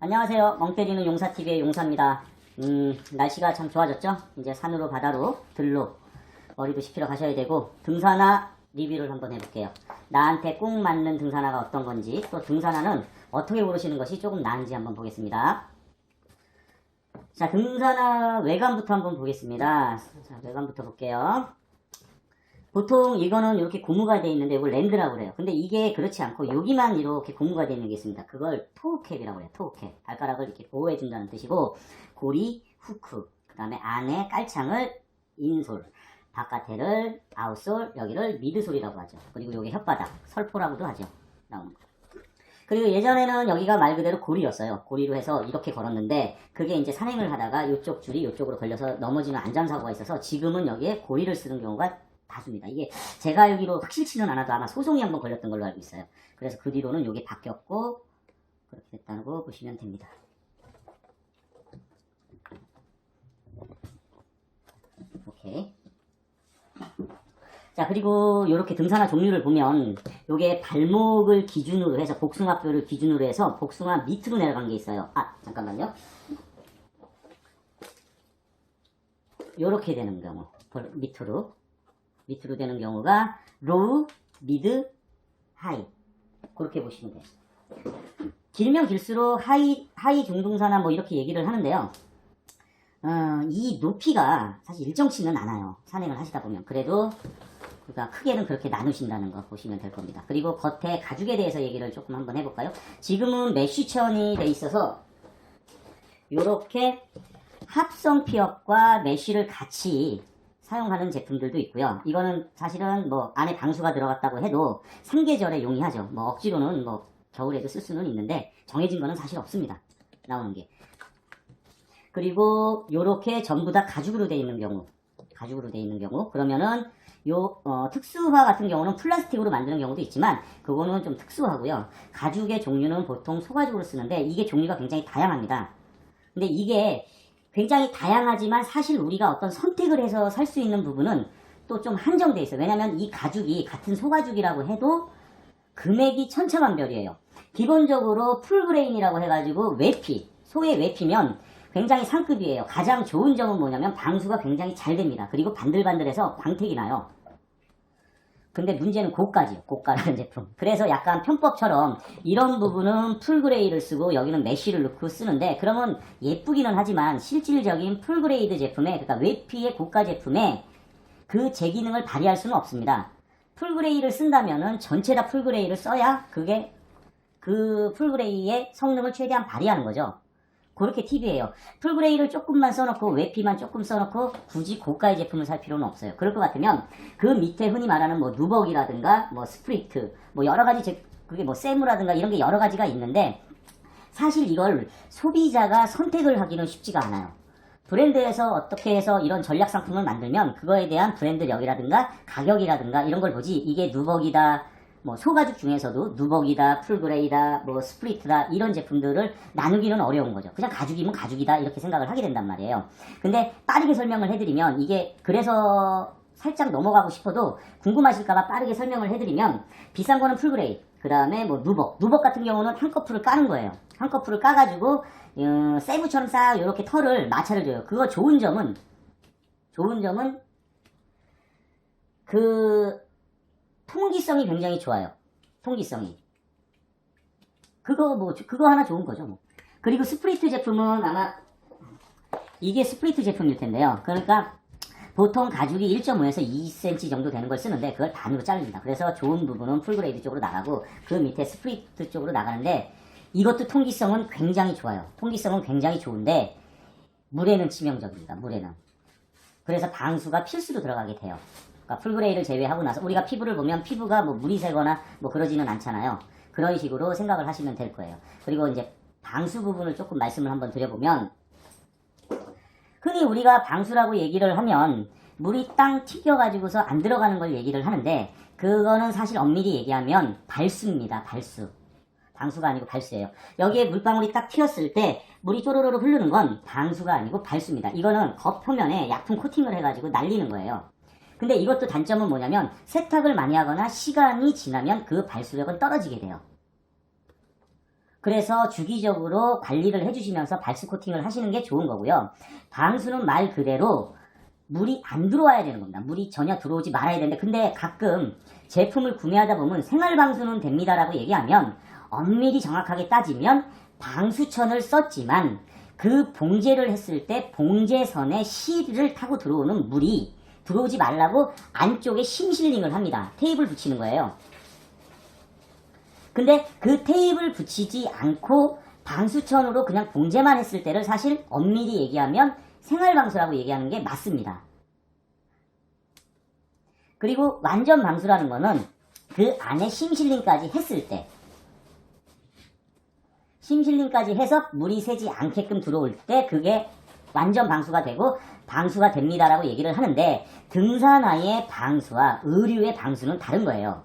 안녕하세요. 멍 때리는 용사TV의 용사입니다. 음, 날씨가 참 좋아졌죠? 이제 산으로 바다로 들로 머리도 식히러 가셔야 되고 등산화 리뷰를 한번 해볼게요. 나한테 꼭 맞는 등산화가 어떤 건지 또 등산화는 어떻게 고르시는 것이 조금 나은지 한번 보겠습니다. 자, 등산화 외관부터 한번 보겠습니다. 자, 외관부터 볼게요. 보통 이거는 이렇게 고무가 되어 있는데 이걸 랜드라고 그래요. 근데 이게 그렇지 않고 여기만 이렇게 고무가 되어 있는 게 있습니다. 그걸 토우캡이라고 해요. 토우캡. 발가락을 이렇게 보호해준다는 뜻이고 고리, 후크, 그 다음에 안에 깔창을 인솔, 바깥에를 아웃솔, 여기를 미드솔이라고 하죠. 그리고 여기 혓바닥, 설포라고도 하죠. 그리고 예전에는 여기가 말 그대로 고리였어요. 고리로 해서 이렇게 걸었는데 그게 이제 산행을 하다가 이쪽 줄이 이쪽으로 걸려서 넘어지는 안전사고가 있어서 지금은 여기에 고리를 쓰는 경우가 다수입니다. 이게 제가 알기로 확실치는 않아도 아마 소송이 한번 걸렸던 걸로 알고 있어요. 그래서 그 뒤로는 이게 바뀌었고 그렇게 됐다고 보시면 됩니다. 오케이. 자 그리고 이렇게 등산화 종류를 보면 요게 발목을 기준으로 해서 복숭아뼈를 기준으로 해서 복숭아 밑으로 내려간 게 있어요. 아 잠깐만요. 요렇게 되는 경우 벌- 밑으로 밑으로 되는 경우가 로우, 미드, 하이 그렇게 보시면 돼요. 길면 길수록 하이 하이 중등산화 뭐 이렇게 얘기를 하는데요. 어, 이 높이가 사실 일정치는 않아요. 산행을 하시다 보면 그래도 그러니까 크게는 그렇게 나누신다는 거 보시면 될 겁니다. 그리고 겉에 가죽에 대해서 얘기를 조금 한번 해볼까요? 지금은 메쉬천이 돼 있어서 이렇게 합성 피업과 메쉬를 같이 사용하는 제품들도 있고요. 이거는 사실은 뭐 안에 방수가 들어갔다고 해도 상계절에 용이하죠. 뭐 억지로는 뭐 겨울에도 쓸 수는 있는데 정해진 거는 사실 없습니다. 나오는 게. 그리고 요렇게 전부 다 가죽으로 되어 있는 경우 가죽으로 되어 있는 경우 그러면은 요 어, 특수화 같은 경우는 플라스틱으로 만드는 경우도 있지만 그거는 좀 특수하고요. 가죽의 종류는 보통 소가죽으로 쓰는데 이게 종류가 굉장히 다양합니다. 근데 이게 굉장히 다양하지만 사실 우리가 어떤 선택을 해서 살 수 있는 부분은 또 좀 한정돼 있어요. 왜냐면 이 가죽이 같은 소가죽이라고 해도 금액이 천차만별이에요. 기본적으로 풀그레인이라고 해가지고 외피, 소의 외피면 굉장히 상급이에요. 가장 좋은 점은 뭐냐면 방수가 굉장히 잘 됩니다. 그리고 반들반들해서 광택이 나요. 근데 문제는 고가지요. 고가라는 제품. 그래서 약간 편법처럼 이런 부분은 풀그레이를 쓰고 여기는 메쉬를 넣고 쓰는데 그러면 예쁘기는 하지만 실질적인 풀그레이드 제품에 그러니까 외피의 고가 제품에 그 제 기능을 발휘할 수는 없습니다. 풀그레이를 쓴다면은 전체 다 풀그레이를 써야 그게 그 풀그레이의 성능을 최대한 발휘하는 거죠. 그렇게 팁이에요. 풀그레이를 조금만 써놓고 외피만 조금 써놓고 굳이 고가의 제품을 살 필요는 없어요. 그럴 것 같으면 그 밑에 흔히 말하는 뭐 누벅이라든가 뭐 스프리트 뭐 여러 가지 제, 그게 뭐 세무라든가 이런 게 여러 가지가 있는데 사실 이걸 소비자가 선택을 하기는 쉽지가 않아요. 브랜드에서 어떻게 해서 이런 전략 상품을 만들면 그거에 대한 브랜드력이라든가 가격이라든가 이런 걸 보지 이게 누벅이다 뭐 소가죽 중에서도 누벅이다 풀그레이다 뭐 스프리트다 이런 제품들을 나누기는 어려운 거죠. 그냥 가죽이면 가죽이다 이렇게 생각을 하게 된단 말이에요. 근데 빠르게 설명을 해드리면 이게 그래서 살짝 넘어가고 싶어도 궁금하실까봐 빠르게 설명을 해드리면 비싼 거는 풀그레이 그 다음에 뭐 누벅. 누벅 같은 경우는 한꺼풀을 까는 거예요. 한꺼풀을 까가지고 어, 세부처럼 싹 이렇게 털을 마찰을 줘요. 그거 좋은 점은 좋은 점은 그 통기성이 굉장히 좋아요. 통기성이. 그거 뭐 그거 하나 좋은 거죠. 뭐. 그리고 스프리트 제품은 아마 이게 스프리트 제품일 텐데요. 그러니까 보통 가죽이 1.5에서 2cm 정도 되는 걸 쓰는데 그걸 반으로 자릅니다. 그래서 좋은 부분은 풀그레이드 쪽으로 나가고 그 밑에 스프리트 쪽으로 나가는데 이것도 통기성은 굉장히 좋아요. 통기성은 굉장히 좋은데 물에는 치명적입니다. 물에는. 그래서 방수가 필수로 들어가게 돼요. 그러니까 풀그레이를 제외하고 나서 우리가 피부를 보면 피부가 뭐 물이 새거나 뭐 그러지는 않잖아요. 그런 식으로 생각을 하시면 될 거예요. 그리고 이제 방수 부분을 조금 말씀을 한번 드려보면 흔히 우리가 방수라고 얘기를 하면 물이 땅 튀겨가지고서 안 들어가는 걸 얘기를 하는데 그거는 사실 엄밀히 얘기하면 발수입니다. 발수. 방수가 아니고 발수예요. 여기에 물방울이 딱 튀었을 때 물이 쪼로로로 흐르는 건 방수가 아니고 발수입니다. 이거는 겉 표면에 약품 코팅을 해가지고 날리는 거예요. 근데 이것도 단점은 뭐냐면 세탁을 많이 하거나 시간이 지나면 그 발수력은 떨어지게 돼요. 그래서 주기적으로 관리를 해주시면서 발수 코팅을 하시는 게 좋은 거고요. 방수는 말 그대로 물이 안 들어와야 되는 겁니다. 물이 전혀 들어오지 말아야 되는데 근데 가끔 제품을 구매하다 보면 생활 방수는 됩니다라고 얘기하면 엄밀히 정확하게 따지면 방수천을 썼지만 그 봉제를 했을 때 봉제선에 실을 타고 들어오는 물이 들어오지 말라고 안쪽에 심실링을 합니다. 테이블 붙이는 거예요. 근데 그 테이블 붙이지 않고 방수천으로 그냥 봉제만 했을 때를 사실 엄밀히 얘기하면 생활방수라고 얘기하는 게 맞습니다. 그리고 완전 방수라는 거는 그 안에 심실링까지 했을 때 심실링까지 해서 물이 새지 않게끔 들어올 때 그게 완전 방수가 되고 방수가 됩니다라고 얘기를 하는데 등산화의 방수와 의류의 방수는 다른 거예요.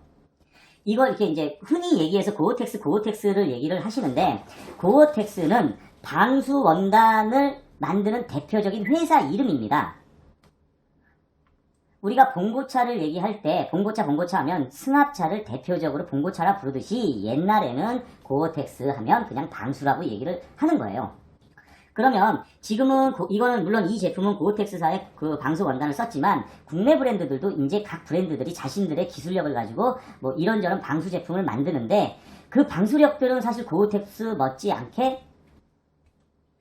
이걸 이렇게 이제 흔히 얘기해서 고어텍스, 고어텍스를 얘기를 하시는데 고어텍스는 방수 원단을 만드는 대표적인 회사 이름입니다. 우리가 봉고차를 얘기할 때 봉고차 봉고차 하면 승합차를 대표적으로 봉고차라 부르듯이 옛날에는 고어텍스 하면 그냥 방수라고 얘기를 하는 거예요. 그러면 지금은 고- 이거는 물론 이 제품은 고어텍스사의 그 방수 원단을 썼지만 국내 브랜드들도 이제 각 브랜드들이 자신들의 기술력을 가지고 뭐 이런저런 방수 제품을 만드는데 그 방수력들은 사실 고어텍스 멋지 않게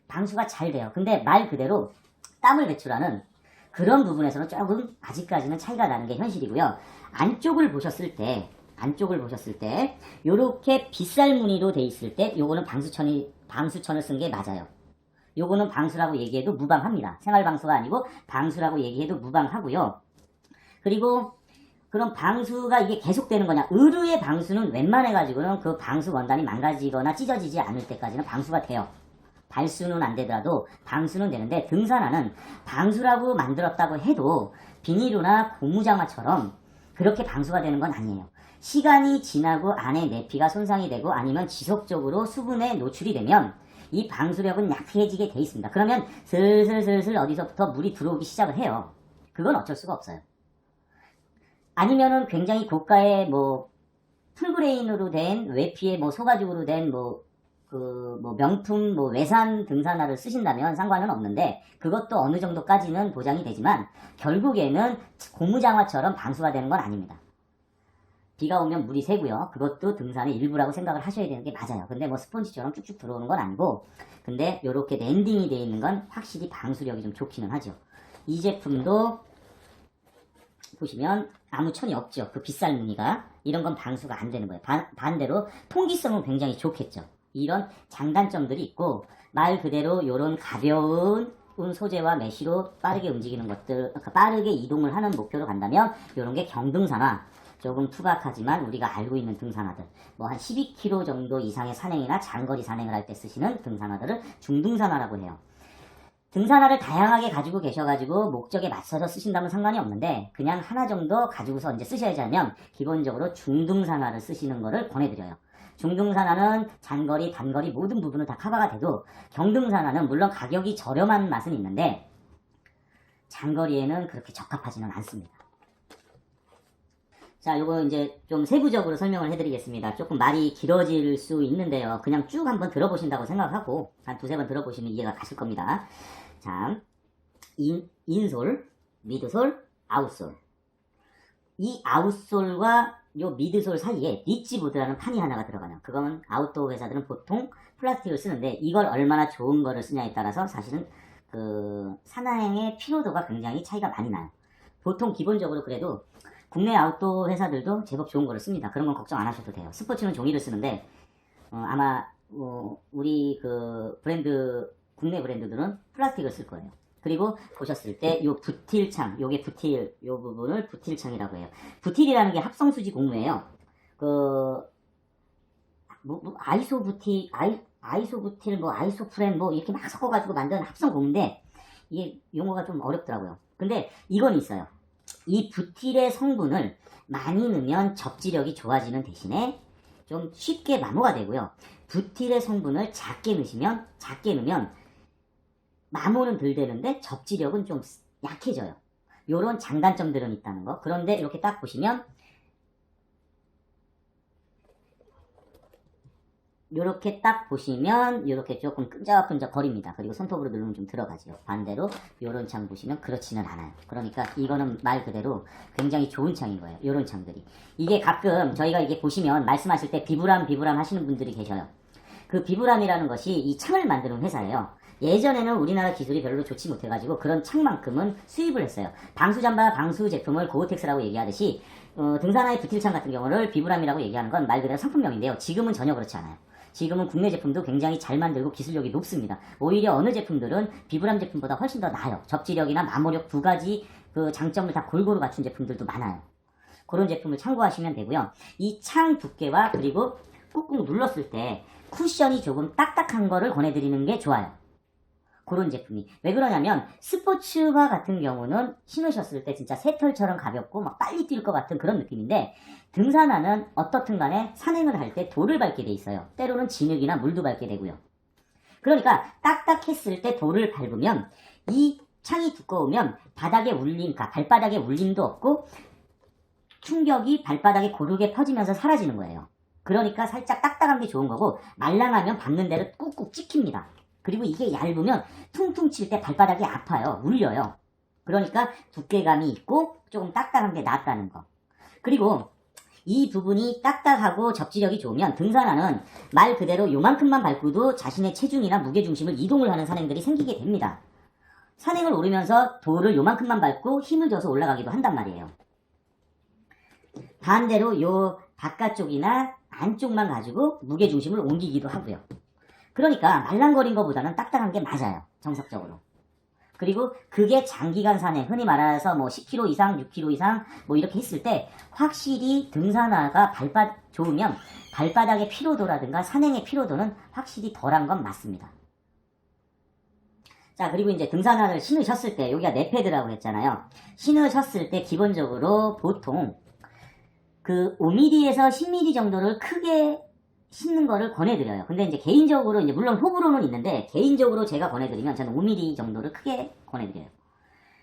방수가 잘 돼요. 근데 말 그대로 땀을 배출하는 그런 부분에서는 조금 아직까지는 차이가 나는 게 현실이고요. 안쪽을 보셨을 때, 안쪽을 보셨을 때, 요렇게 빗살 무늬로 돼 있을 때, 요거는 방수천이, 방수천을 쓴 게 맞아요. 요거는 방수라고 얘기해도 무방합니다. 생활방수가 아니고 방수라고 얘기해도 무방하고요. 그리고 그럼 방수가 이게 계속되는 거냐? 의류의 방수는 웬만해가지고는 그 방수 원단이 망가지거나 찢어지지 않을 때까지는 방수가 돼요. 발수는 안 되더라도 방수는 되는데 등산화는 방수라고 만들었다고 해도 비닐이나 고무장화처럼 그렇게 방수가 되는 건 아니에요. 시간이 지나고 안에 내피가 손상이 되고 아니면 지속적으로 수분에 노출이 되면 이 방수력은 약해지게 돼 있습니다. 그러면 슬슬슬슬 어디서부터 물이 들어오기 시작을 해요. 그건 어쩔 수가 없어요. 아니면은 굉장히 고가의 뭐 풀그레인으로 된 외피에 뭐 소가죽으로 된뭐 그, 뭐, 명품, 뭐, 외산 등산화를 쓰신다면 상관은 없는데, 그것도 어느 정도까지는 보장이 되지만, 결국에는 고무장화처럼 방수가 되는 건 아닙니다. 비가 오면 물이 새고요. 그것도 등산의 일부라고 생각을 하셔야 되는 게 맞아요. 근데 뭐 스펀지처럼 쭉쭉 들어오는 건 아니고, 근데 요렇게 랜딩이 되어 있는 건 확실히 방수력이 좀 좋기는 하죠. 이 제품도 보시면 아무 천이 없죠. 그 빗살 무늬가. 이런 건 방수가 안 되는 거예요. 반, 반대로 통기성은 굉장히 좋겠죠. 이런 장단점들이 있고 말 그대로 이런 가벼운 소재와 메쉬로 빠르게 움직이는 것들, 그러니까 빠르게 이동을 하는 목표로 간다면 이런 게 경등산화, 조금 투박하지만 우리가 알고 있는 등산화들, 뭐 한 12km 정도 이상의 산행이나 장거리 산행을 할 때 쓰시는 등산화들을 중등산화라고 해요. 등산화를 다양하게 가지고 계셔가지고 목적에 맞춰서 쓰신다면 상관이 없는데 그냥 하나 정도 가지고서 이제 쓰셔야지 하면 기본적으로 중등산화를 쓰시는 거를 권해드려요. 중등산화는 장거리, 단거리 모든 부분을 다 커버가 돼도 경등산화는 물론 가격이 저렴한 맛은 있는데 장거리에는 그렇게 적합하지는 않습니다. 자, 요거 이제 좀 세부적으로 설명을 해드리겠습니다. 조금 말이 길어질 수 있는데요. 그냥 쭉 한번 들어보신다고 생각하고 한 두세 번 들어보시면 이해가 가실 겁니다. 자, 인, 인솔, 미드솔, 아웃솔. 이 아웃솔과 요 미드솔 사이에 리치보드라는 판이 하나가 들어가요. 그거는 아웃도어 회사들은 보통 플라스틱을 쓰는데 이걸 얼마나 좋은 거를 쓰냐에 따라서 사실은 그 산화행의 피로도가 굉장히 차이가 많이 나요. 보통 기본적으로 그래도 국내 아웃도어 회사들도 제법 좋은 거를 씁니다. 그런 건 걱정 안 하셔도 돼요. 스포츠는 종이를 쓰는데 어, 아마 어, 우리 그 브랜드 국내 브랜드들은 플라스틱을 쓸 거예요. 그리고 보셨을 때요 부틸창, 요게 부틸, 요 부분을 부틸창이라고 해요. 부틸이라는 게 합성수지 공무예요. 그, 뭐, 뭐 아이소 부틸, 아이, 아이소 부틸, 뭐, 아이소 프렌, 뭐, 이렇게 막 섞어가지고 만든 합성 공무인데, 이게 용어가 좀 어렵더라고요. 근데 이건 있어요. 이 부틸의 성분을 많이 넣으면 접지력이 좋아지는 대신에 좀 쉽게 마모가 되고요. 부틸의 성분을 작게 넣으시면, 작게 넣으면 마모는 덜 되는데 접지력은 좀 약해져요. 요런 장단점들은 있다는 거. 그런데 이렇게 딱 보시면 요렇게 딱 보시면 요렇게 조금 끈적끈적 거립니다. 그리고 손톱으로 누르면 좀 들어가죠. 반대로 요런 창 보시면 그렇지는 않아요. 그러니까 이거는 말 그대로 굉장히 좋은 창인 거예요. 요런 창들이. 이게 가끔 저희가 이게 보시면 말씀하실 때 비브람 비브람 하시는 분들이 계셔요. 그 비브람이라는 것이 이 창을 만드는 회사예요. 예전에는 우리나라 기술이 별로 좋지 못해가지고 그런 창만큼은 수입을 했어요. 방수 잠바 방수 제품을 고어텍스라고 얘기하듯이 어, 등산화에 붙일 창 같은 경우를 비브람이라고 얘기하는 건 말 그대로 상품명인데요. 지금은 전혀 그렇지 않아요. 지금은 국내 제품도 굉장히 잘 만들고 기술력이 높습니다. 오히려 어느 제품들은 비브람 제품보다 훨씬 더 나아요. 접지력이나 마모력 두 가지 그 장점을 다 골고루 갖춘 제품들도 많아요. 그런 제품을 참고하시면 되고요. 이 창 두께와 그리고 꾹꾹 눌렀을 때 쿠션이 조금 딱딱한 거를 권해드리는 게 좋아요. 그런 제품이. 왜 그러냐면 스포츠화 같은 경우는 신으셨을 때 진짜 새털처럼 가볍고 막 빨리 뛸 것 같은 그런 느낌인데 등산화는 어떻든 간에 산행을 할 때 돌을 밟게 돼 있어요. 때로는 진흙이나 물도 밟게 되고요. 그러니까 딱딱했을 때 돌을 밟으면 이 창이 두꺼우면 바닥에 울림, 그러니까 발바닥에 울림도 없고 충격이 발바닥에 고르게 퍼지면서 사라지는 거예요. 그러니까 살짝 딱딱한 게 좋은 거고 말랑하면 밟는 대로 꾹꾹 찍힙니다. 그리고 이게 얇으면 퉁퉁 칠 때 발바닥이 아파요. 울려요. 그러니까 두께감이 있고 조금 딱딱한 게 낫다는 거. 그리고 이 부분이 딱딱하고 접지력이 좋으면 등산화는 말 그대로 요만큼만 밟고도 자신의 체중이나 무게중심을 이동을 하는 산행들이 생기게 됩니다. 산행을 오르면서 돌을 요만큼만 밟고 힘을 줘서 올라가기도 한단 말이에요. 반대로 요 바깥쪽이나 안쪽만 가지고 무게중심을 옮기기도 하고요. 그러니까 말랑거린 것보다는 딱딱한 게 맞아요. 정석적으로. 그리고 그게 장기간 산행, 흔히 말해서 뭐 10km 이상, 6km 이상 뭐 이렇게 했을 때 확실히 등산화가 발바 좋으면 발바닥의 피로도라든가 산행의 피로도는 확실히 덜한 건 맞습니다. 자, 그리고 이제 등산화를 신으셨을 때, 여기가 네패드라고 했잖아요. 신으셨을 때 기본적으로 보통 그 5mm에서 10mm 정도를 크게 신는 거를 권해드려요. 근데 이제 개인적으로, 이제 물론 호불호는 있는데, 개인적으로 제가 권해드리면 저는 5mm 정도를 크게 권해드려요.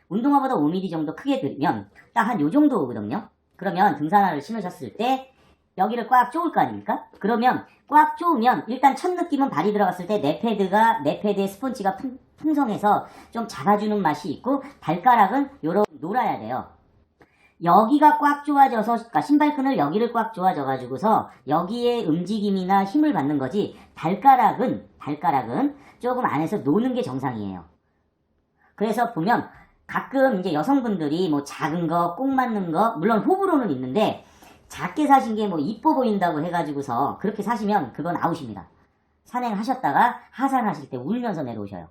운동화보다 5mm 정도 크게 드리면 딱 한 요 정도 거든요. 그러면 등산화를 신으셨을 때 여기를 꽉 조을 거 아닙니까? 그러면 꽉 조으면 일단 첫 느낌은 발이 들어갔을 때 내 패드가 내 패드의 스펀지가 풍, 풍성해서 좀 잡아주는 맛이 있고 발가락은 요런 놀아야 돼요. 여기가 꽉 조아져서 그러니까 신발끈을 여기를 꽉 조아져 가지고서 여기에 움직임이나 힘을 받는 거지 발가락은 발가락은 조금 안에서 노는 게 정상이에요. 그래서 보면 가끔 이제 여성분들이 뭐 작은 거, 꼭 맞는 거, 물론 호불호는 있는데 작게 사신 게 뭐 이뻐 보인다고 해가지고서 그렇게 사시면 그건 아웃입니다. 산행하셨다가 하산하실 때 울면서 내려오셔요.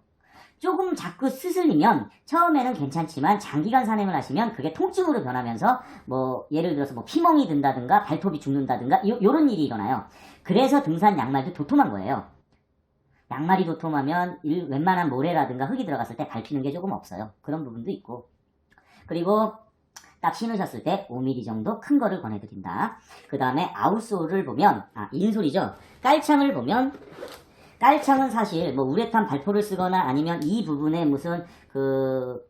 조금 자꾸 쓰슬리면 처음에는 괜찮지만 장기간 산행을 하시면 그게 통증으로 변하면서 뭐 예를 들어서 뭐 피멍이 든다든가 발톱이 죽는다든가 요, 요런 일이 일어나요. 그래서 등산 양말도 도톰한 거예요. 양말이 도톰하면 일- 웬만한 모래라든가 흙이 들어갔을 때 밟히는 게 조금 없어요. 그런 부분도 있고. 그리고 딱 신으셨을 때 5mm 정도 큰 거를 권해드린다. 그 다음에 아웃솔을 보면, 아, 인솔이죠. 깔창을 보면, 깔창은 사실 뭐 우레탄 발포를 쓰거나 아니면 이 부분에 무슨 그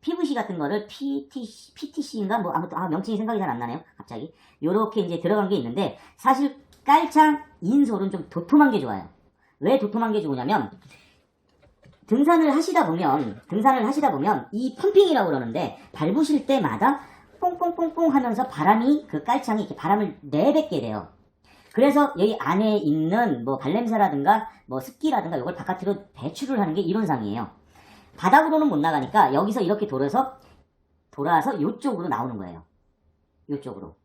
PVC 같은 거를 PTC, PTC인가 뭐 아무튼 아, 명칭이 생각이 잘 안 나네요. 갑자기. 요렇게 이제 들어간 게 있는데 사실 깔창 인솔은 좀 도톰한 게 좋아요. 왜 도톰한 게 좋으냐면 등산을 하시다 보면 등산을 하시다 보면 이 펌핑이라고 그러는데 밟으실 때마다 뽕뽕뽕뽕 하면서 바람이 그 깔창이 이렇게 바람을 내뱉게 돼요. 그래서 여기 안에 있는 뭐 발냄새라든가 뭐 습기라든가 이걸 바깥으로 배출을 하는 게 이론상이에요. 바닥으로는 못 나가니까 여기서 이렇게 돌아서 돌아서 이쪽으로 나오는 거예요. 이쪽으로.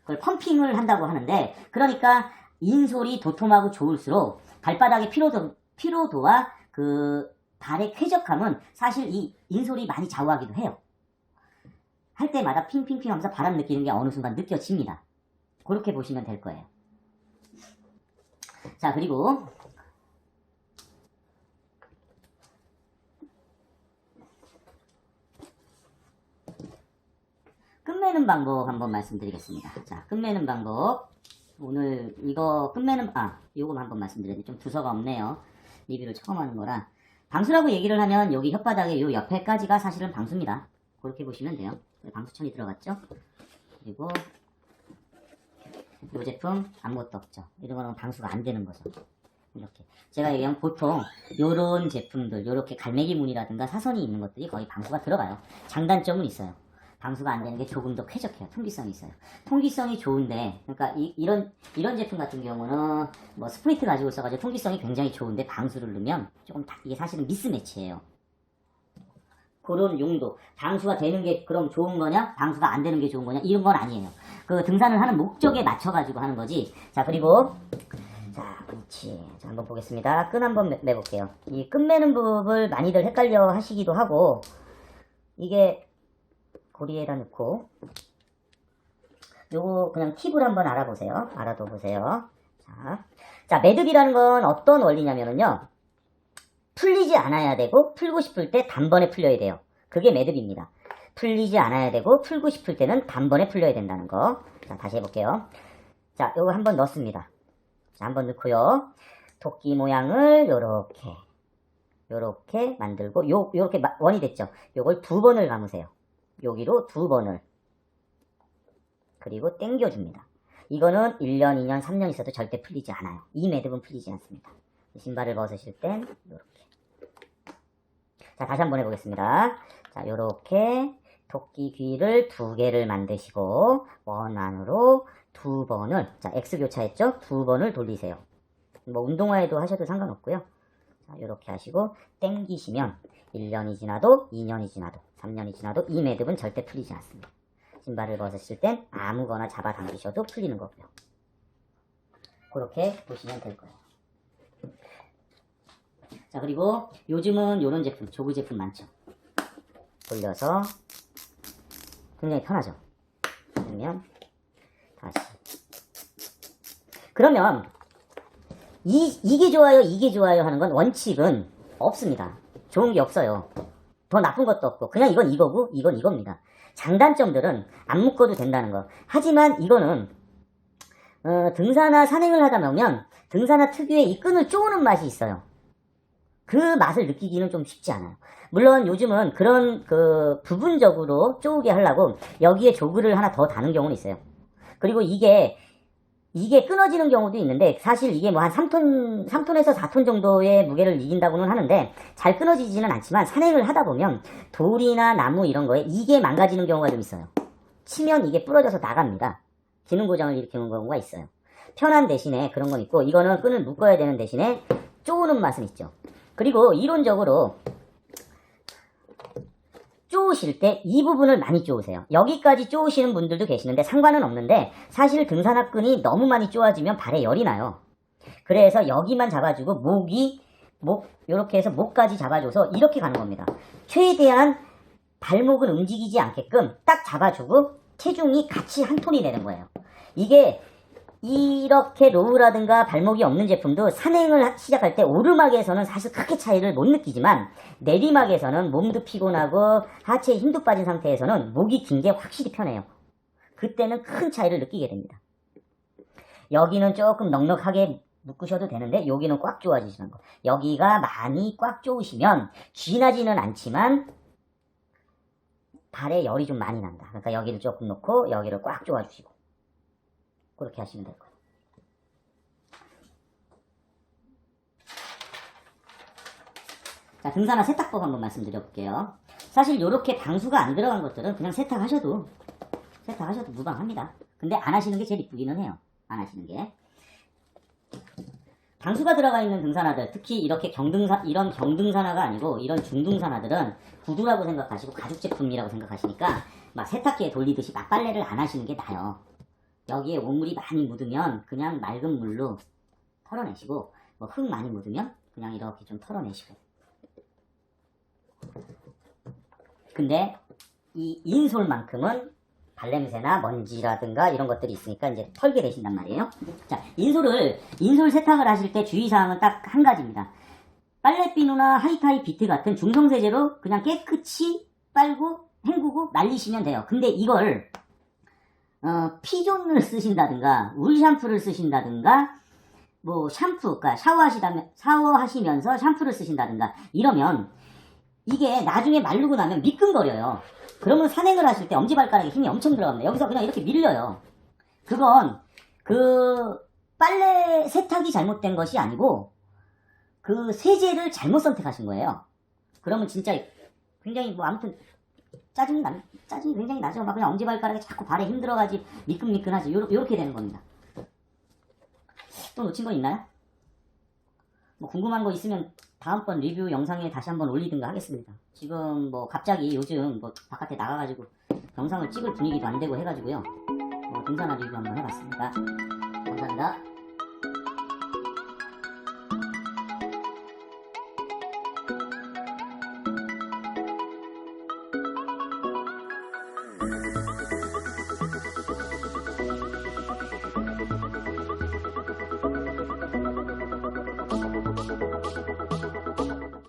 그걸 펌핑을 한다고 하는데 그러니까 인솔이 도톰하고 좋을수록 발바닥의 피로도, 피로도와 그 발의 쾌적함은 사실 이 인솔이 많이 좌우하기도 해요. 할 때마다 핑핑핑 하면서 바람 느끼는 게 어느 순간 느껴집니다. 그렇게 보시면 될 거예요. 자, 그리고 끝매는 방법 한번 말씀드리겠습니다. 자, 끝매는 방법. 오늘 이거 끝매는 아, 요거 한번 말씀드렸는데 좀 두서가 없네요. 리뷰를 처음 하는 거라. 방수라고 얘기를 하면 여기 혓바닥에 요 옆에까지가 사실은 방수입니다. 그렇게 보시면 돼요. 방수천이 들어갔죠? 그리고 이 제품 아무것도 없죠. 이런 거는 방수가 안 되는 거죠. 이렇게. 제가 얘기한 보통 요런 제품들, 요렇게 갈매기 문이라든가 사선이 있는 것들이 거의 방수가 들어가요. 장단점은 있어요. 방수가 안 되는 게 조금 더 쾌적해요. 통기성이 있어요. 통기성이 좋은데, 그러니까 이, 이런, 이런 제품 같은 경우는 뭐 스프리트 가지고 있어가지고 통기성이 굉장히 좋은데 방수를 넣으면 조금 다, 이게 사실은 미스매치예요. 그런 용도. 방수가 되는 게 그럼 좋은 거냐? 방수가 안 되는 게 좋은 거냐? 이런 건 아니에요. 그 등산을 하는 목적에 맞춰가지고 하는 거지. 자, 그리고, 자, 그렇지. 자, 한번 보겠습니다. 끈 한번 매, 매볼게요. 이 끈 매는 법을 많이들 헷갈려 하시기도 하고, 이게 고리에다 넣고, 요거 그냥 팁을 한번 알아보세요. 알아둬 보세요. 자, 자, 매듭이라는 건 어떤 원리냐면은요. 풀리지 않아야 되고 풀고 싶을 때 단번에 풀려야 돼요. 그게 매듭입니다. 풀리지 않아야 되고 풀고 싶을 때는 단번에 풀려야 된다는 거. 자, 다시 해볼게요. 자, 요거 한번 넣습니다. 자, 한번 넣고요. 토끼 모양을 요렇게 요렇게 만들고 요 요렇게 마- 원이 됐죠. 요걸 두 번을 감으세요. 여기로 두 번을 그리고 당겨줍니다. 이거는 1년, 2년, 3년 있어도 절대 풀리지 않아요. 이 매듭은 풀리지 않습니다. 신발을 벗으실 땐 요렇게 자, 다시 한번 해 보겠습니다. 자, 요렇게 토끼 귀를 두 개를 만드시고 원 안으로 두 번을 자, X 교차했죠? 두 번을 돌리세요. 뭐 운동화에도 하셔도 상관없고요. 자, 요렇게 하시고 땡기시면 1년이 지나도 2년이 지나도 3년이 지나도 이 매듭은 절대 풀리지 않습니다. 신발을 벗으실 땐 아무거나 잡아당기셔도 풀리는 거고요. 그렇게 보시면 될 거예요. 자 그리고 요즘은 이런 제품 조그 제품 많죠 돌려서 굉장히 편하죠. 그러면 다시. 그러면 이, 이게 좋아요 이게 좋아요 하는 건 원칙은 없습니다. 좋은 게 없어요. 더 나쁜 것도 없고 그냥 이건 이거고 이건 이겁니다. 장단점들은 안 묶어도 된다는 거. 하지만 이거는 어, 등산화 산행을 하다 보면 등산화 특유의 이 끈을 쪼는 맛이 있어요 그 맛을 느끼기는 좀 쉽지 않아요. 물론 요즘은 그런 그 부분적으로 쪼우게 하려고 여기에 조그를 하나 더 다는 경우는 있어요. 그리고 이게 이게 끊어지는 경우도 있는데 사실 이게 뭐 한 3톤 3톤에서 4톤 정도의 무게를 이긴다고는 하는데 잘 끊어지지는 않지만 산행을 하다 보면 돌이나 나무 이런 거에 이게 망가지는 경우가 좀 있어요. 치면 이게 부러져서 나갑니다. 기능 고장을 일으키는 경우가 있어요. 편한 대신에 그런 건 있고 이거는 끈을 묶어야 되는 대신에 쪼우는 맛은 있죠. 그리고 이론적으로 쪼으실 때 이 부분을 많이 쪼으세요. 여기까지 쪼으시는 분들도 계시는데 상관은 없는데 사실 등산화끈이 너무 많이 쪼아지면 발에 열이 나요. 그래서 여기만 잡아주고 목이 목 이렇게 해서 목까지 잡아줘서 이렇게 가는 겁니다. 최대한 발목을 움직이지 않게끔 딱 잡아주고 체중이 같이 한 톤이 되는 거예요. 이게 이렇게 로우라든가 발목이 없는 제품도 산행을 하- 시작할 때 오르막에서는 사실 크게 차이를 못 느끼지만 내리막에서는 몸도 피곤하고 하체에 힘도 빠진 상태에서는 목이 긴 게 확실히 편해요. 그때는 큰 차이를 느끼게 됩니다. 여기는 조금 넉넉하게 묶으셔도 되는데 여기는 꽉 조아지시는 거. 여기가 많이 꽉 조으시면 쥐나지는 않지만 발에 열이 좀 많이 난다. 그러니까 여기를 조금 놓고 여기를 꽉 조아주시고 그렇게 하시면 될 거예요. 자, 등산화 세탁법 한번 말씀드려 볼게요. 사실 이렇게 방수가 안 들어간 것들은 그냥 세탁하셔도 세탁하셔도 무방합니다. 근데 안 하시는 게 제일 이쁘기는 해요. 안 하시는 게. 방수가 들어가 있는 등산화들, 특히 이렇게 경등산, 이런 경등산화가 아니고 이런 중등산화들은 구두라고 생각하시고 가죽 제품이라고 생각하시니까 막 세탁기에 돌리듯이 막 빨래를 안 하시는 게 나아요. 여기에 오물이 많이 묻으면 그냥 맑은 물로 털어내시고 뭐 흙 많이 묻으면 그냥 이렇게 좀 털어내시고 근데 이 인솔만큼은 발냄새나 먼지라든가 이런 것들이 있으니까 이제 털게 되신단 말이에요. 자, 인솔을 인솔 세탁을 하실 때 주의사항은 딱 한 가지입니다. 빨래비누나 하이타이 비트 같은 중성세제로 그냥 깨끗이 빨고 헹구고 말리시면 돼요. 근데 이걸 어, 피존을 쓰신다든가 울 샴푸를 쓰신다든가 뭐 샴푸, 그러니까 샤워하시다면 샤워하시면서 샴푸를 쓰신다든가 이러면 이게 나중에 마르고 나면 미끈거려요. 그러면 산행을 하실 때 엄지발가락에 힘이 엄청 들어갑니다. 여기서 그냥 이렇게 밀려요. 그건 그 빨래 세탁이 잘못된 것이 아니고 그 세제를 잘못 선택하신 거예요. 그러면 진짜 굉장히 뭐 아무튼 짜증이 나, 짜증이 굉장히 나죠. 막 그냥 엄지발가락에 자꾸 발에 힘들어가지 미끈미끈하지. 요렇, 요렇게 되는 겁니다. 또 놓친 거 있나요? 뭐 궁금한 거 있으면 다음번 리뷰 영상에 다시 한번 올리든가 하겠습니다. 지금 뭐 갑자기 요즘 뭐 바깥에 나가가지고 영상을 찍을 분위기도 안 되고 해가지고요. 뭐 등산화 리뷰 한번 해봤습니다. 감사합니다.